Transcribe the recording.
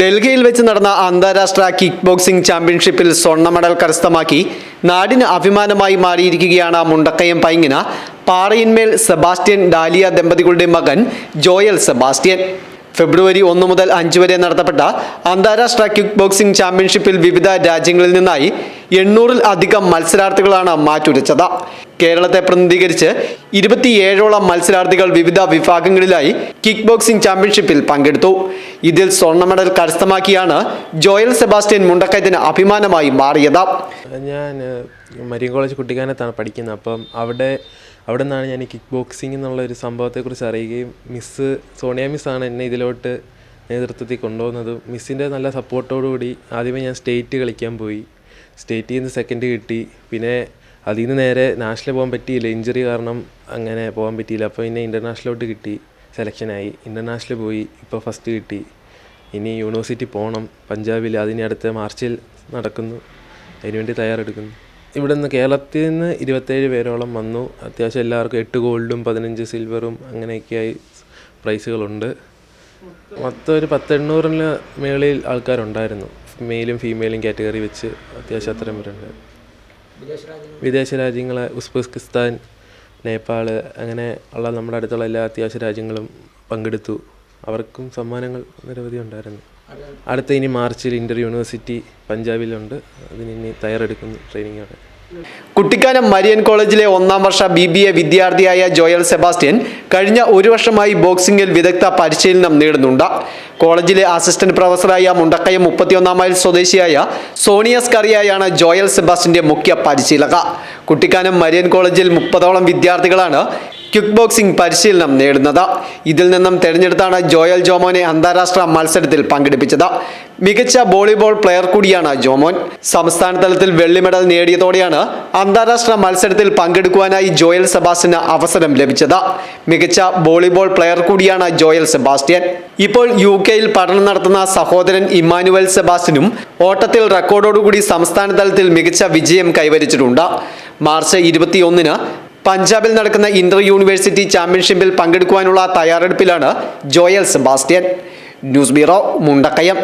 ഡൽഹിയിൽ വെച്ച് നടന്ന അന്താരാഷ്ട്ര കിക്ക് ബോക്സിംഗ് ചാമ്പ്യൻഷിപ്പിൽ സ്വർണ മെഡൽ കരസ്ഥമാക്കി നാടിന് അഭിമാനമായി മാറിയിരിക്കുകയാണ് മുണ്ടക്കയം പൈങ്ങിന പാറയിന്മേൽ സെബാസ്റ്റ്യൻ ഡാലിയ ദമ്പതികളുടെ മകൻ ജോയൽ സെബാസ്റ്റ്യൻ. ഫെബ്രുവരി ഒന്ന് മുതൽ അഞ്ച് വരെ നടത്തപ്പെട്ട അന്താരാഷ്ട്ര കിക്ക് ബോക്സിംഗ് ചാമ്പ്യൻഷിപ്പിൽ വിവിധ രാജ്യങ്ങളിൽ നിന്നായി എണ്ണൂറിൽ അധികം മത്സരാർത്ഥികളാണ് മാറ്റുരച്ചത്. കേരളത്തെ പ്രതിനിധീകരിച്ച് ഇരുപത്തിയേഴോളം മത്സരാർത്ഥികൾ വിവിധ വിഭാഗങ്ങളിലായി കിക്ക് ബോക്സിംഗ് ചാമ്പ്യൻഷിപ്പിൽ പങ്കെടുത്തു. ഇതിൽ സ്വർണ മെഡൽ കരസ്ഥമാക്കിയാണ് ജോയൽ സെബാസ്റ്റ്യൻ മുണ്ടക്കയത്തിന് അഭിമാനമായി മാറിയത്. ഞാൻ മരിയൻ കോളേജ് കുട്ടിക്കാനത്താണ് പഠിക്കുന്നത്. അപ്പം അവിടെ അവിടെ നിന്നാണ് ഞാൻ കിക്ക് ബോക്സിംഗ് എന്നുള്ള ഒരു സംഭവത്തെക്കുറിച്ച് അറിയുകയും മിസ്സ് സോണിയ മിസ്സാണ് എന്നെ ഇതിലോട്ട് നേതൃത്വത്തിൽ കൊണ്ടുപോകുന്നത് മിസ്സിന്റെ നല്ല സപ്പോർട്ടോടുകൂടി ആദ്യമേ ഞാൻ സ്റ്റേറ്റ് കളിക്കാൻ പോയി. സ്റ്റേറ്റിൽ നിന്ന് സെക്കൻഡ് കിട്ടി. പിന്നെ അതിൽ നിന്ന് നേരെ നാഷണൽ പോകാൻ പറ്റിയില്ല. ഇഞ്ചറി കാരണം അങ്ങനെ പോകാൻ പറ്റിയില്ല. അപ്പോൾ പിന്നെ ഇന്റർനാഷണലോട്ട് കിട്ടി. സെലക്ഷനായി ഇന്റർനാഷണൽ പോയി. ഇപ്പോൾ ഫസ്റ്റ് കിട്ടി. ഇനി യൂണിവേഴ്സിറ്റി പോകണം പഞ്ചാബിൽ അതിന് അടുത്ത മാർച്ചിൽ നടക്കുന്നു. അതിനുവേണ്ടി തയ്യാറെടുക്കുന്നു. ഇവിടെ നിന്ന് കേരളത്തിൽ നിന്ന് ഇരുപത്തേഴ് പേരോളം വന്നു. അത്യാവശ്യം എല്ലാവർക്കും എട്ട് ഗോൾഡും പതിനഞ്ച് സിൽവറും അങ്ങനെയൊക്കെയായി പ്രൈസുകളുണ്ട് മൊത്തം ഒരു പത്തെണ്ണൂറിന് മേളിൽ ആൾക്കാരുണ്ടായിരുന്നു. മെയിലും ഫീമെയിലും കാറ്റഗറി വെച്ച് അത്യാവശ്യം അത്രയും പേരുണ്ട് വിദേശ രാജ്യങ്ങൾ? ഉസ്ബെക്കിസ്ഥാൻ നേപ്പാൾ അങ്ങനെ ഉള്ള നമ്മുടെ അടുത്തുള്ള എല്ലാ അത്യാവശ്യ രാജ്യങ്ങളും പങ്കെടുത്തു. അവർക്കും സമ്മാനങ്ങൾ നിരവധി ഉണ്ടായിരുന്നു. അടുത്ത ഇനി മാർച്ചിൽ ഇന്റർ യൂണിവേഴ്സിറ്റി പഞ്ചാബിലുണ്ട്. അതിന് ഇനി തയ്യാറെടുക്കുന്നു ട്രെയിനിങ്ങോടെ കുട്ടിക്കാനം മരിയൻ കോളേജിലെ ഒന്നാം വർഷ ബി ബി എ വിദ്യാർത്ഥിയായ ജോയൽ സെബാസ്റ്റ്യൻ കഴിഞ്ഞ ഒരു വർഷമായി ബോക്സിംഗിൽ വിദഗ്ധ പരിശീലനം നേടുന്നുണ്ട്. കോളേജിലെ അസിസ്റ്റന്റ് പ്രൊഫസറായ മുണ്ടക്കയം മുപ്പത്തിയൊന്നാം മൈൽ സ്വദേശിയായ സോണിയ സ്കറിയായാണ് ജോയൽ സെബാസ്റ്റ്യന്റെ മുഖ്യ പരിശീലക. കുട്ടിക്കാനം മരിയൻ കോളേജിൽ മുപ്പതോളം വിദ്യാർത്ഥികളാണ് കിക്ക് ബോക്സിംഗ് പരിശീലനം നേടുന്നത്. ഇതിൽ നിന്നും തെരഞ്ഞെടുത്താണ് ജോയൽ ജോമോനെ അന്താരാഷ്ട്ര മത്സരത്തിൽ പങ്കെടുപ്പിച്ചത്. മികച്ച വോളിബോൾ പ്ലെയർ കൂടിയാണ് ജോമോൻ. സംസ്ഥാന തലത്തിൽ വെള്ളി മെഡൽ നേടിയതോടെയാണ് അന്താരാഷ്ട്ര മത്സരത്തിൽ പങ്കെടുക്കുവാനായി ജോയൽ സെബാസ്റ്റ്യന് അവസരം ലഭിച്ചത്. മികച്ച വോളിബോൾ പ്ലെയർ കൂടിയാണ് ജോയൽ സെബാസ്റ്റ്യൻ. ഇപ്പോൾ യു കെയിൽ പഠനം നടത്തുന്ന സഹോദരൻ ഇമ്മാനുവൽ സെബാസ്റ്റ്യനും ഓട്ടത്തിൽ റെക്കോർഡോടുകൂടി സംസ്ഥാന തലത്തിൽ മികച്ച വിജയം കൈവരിച്ചിട്ടുണ്ട്. മാർച്ച് ഇരുപത്തിയൊന്നിന് പഞ്ചാബിൽ നടക്കുന്ന ഇന്റർ യൂണിവേഴ്സിറ്റി ചാമ്പ്യൻഷിപ്പിൽ പങ്കെടുക്കുവാനുള്ള തയ്യാറെടുപ്പിലാണ് Joel Sebastian. News bureau Mundakayam.